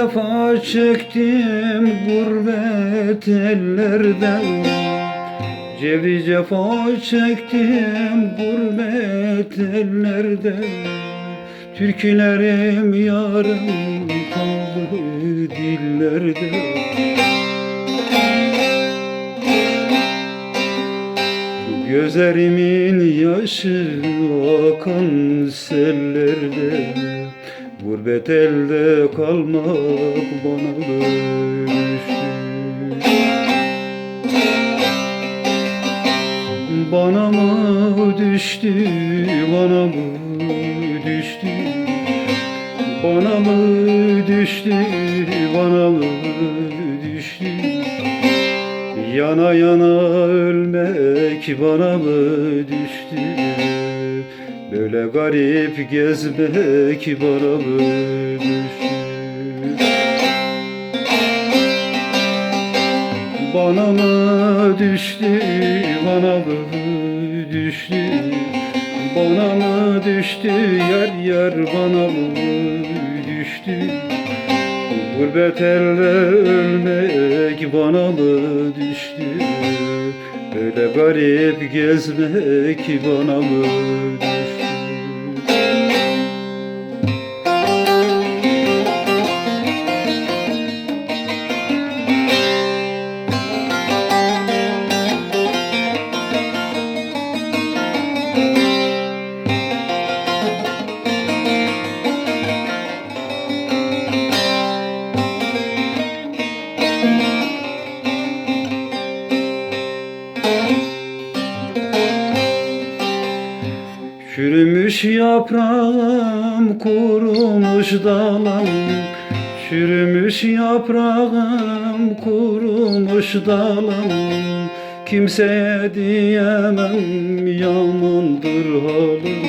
cefa çektim gurbet ellerden. Cevi cefa çektim gurbet ellerde Türkülerim yarım kaldı dillerde. Gözlerimin yaşı akan sellerde Gurbet elde kalmak bana düştü. Bana mı düştü, bana mı düştü? Bana mı düştü, bana mı düştü? Yana yana ölmek bana mı düştü Böyle garip gezmek bana düştü? Bana mı düştü, bana mı düştü? Bana mı düştü, yer yer bana mı düştü? Gurbet elde ölmek bana mı düştü? Böyle garip gezmek bana mı düştü Çürümüş yaprağım, kurumuş dalım Çürümüş yaprağım, kurumuş dalım Kimseye diyemem yamandır halim.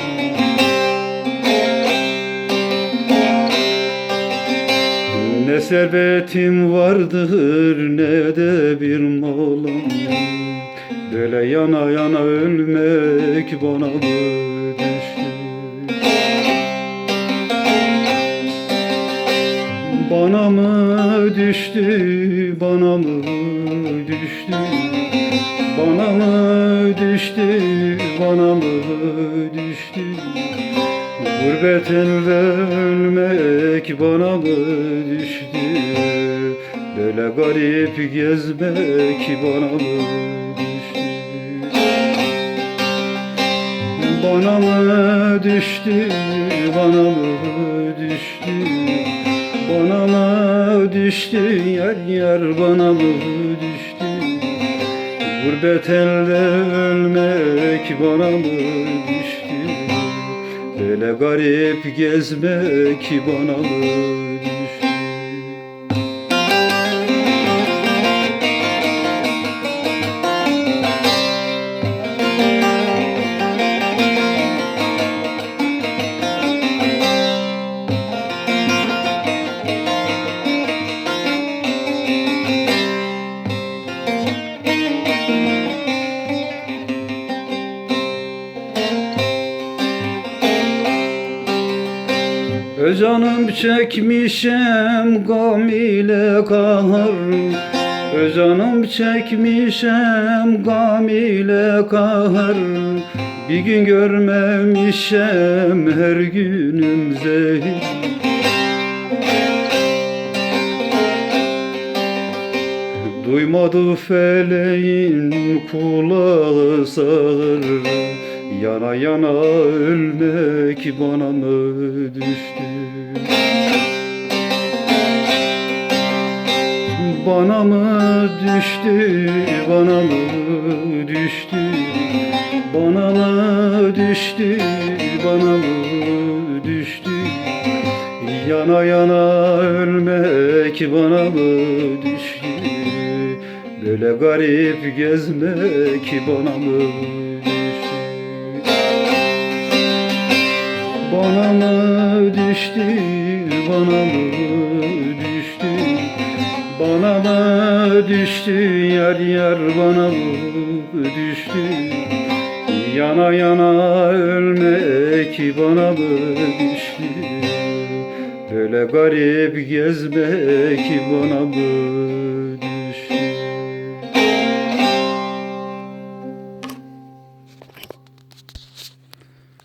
Ne servetim vardır ne de bir malım Böyle yana yana ölmek bana mı düştü? Bana mı düştü, bana mı düştü? Bana mı düştü, bana mı düştü? Gurbet elde ölmek bana mı düştü? Böyle garip gezmek bana mı Bana mı düştü, bana mı düştü? Bana mı düştü, yer yer bana mı düştü? Gurbet elde ölmek bana mı düştü? Böyle garip gezmek bana mı düştü Özanım çekmişem gam ile kahır Özanım çekmişem gam ile kahır Bir gün görmemişem her günüm zehir. Duymadı feleğin kulağı sağır Yana yana ölmek bana mı düştü? Bana mı düştü, bana mı düştü? Bana mı düştü, bana mı düştü? Yana yana ölmek bana mı düştü? Böyle garip gezmek bana mı Bana mı düştü, bana mı düştü? Bana mı düştü, yer yer bana mı düştü? Yana yana ölmek bana mı düştü? Böyle garip gezmek bana mı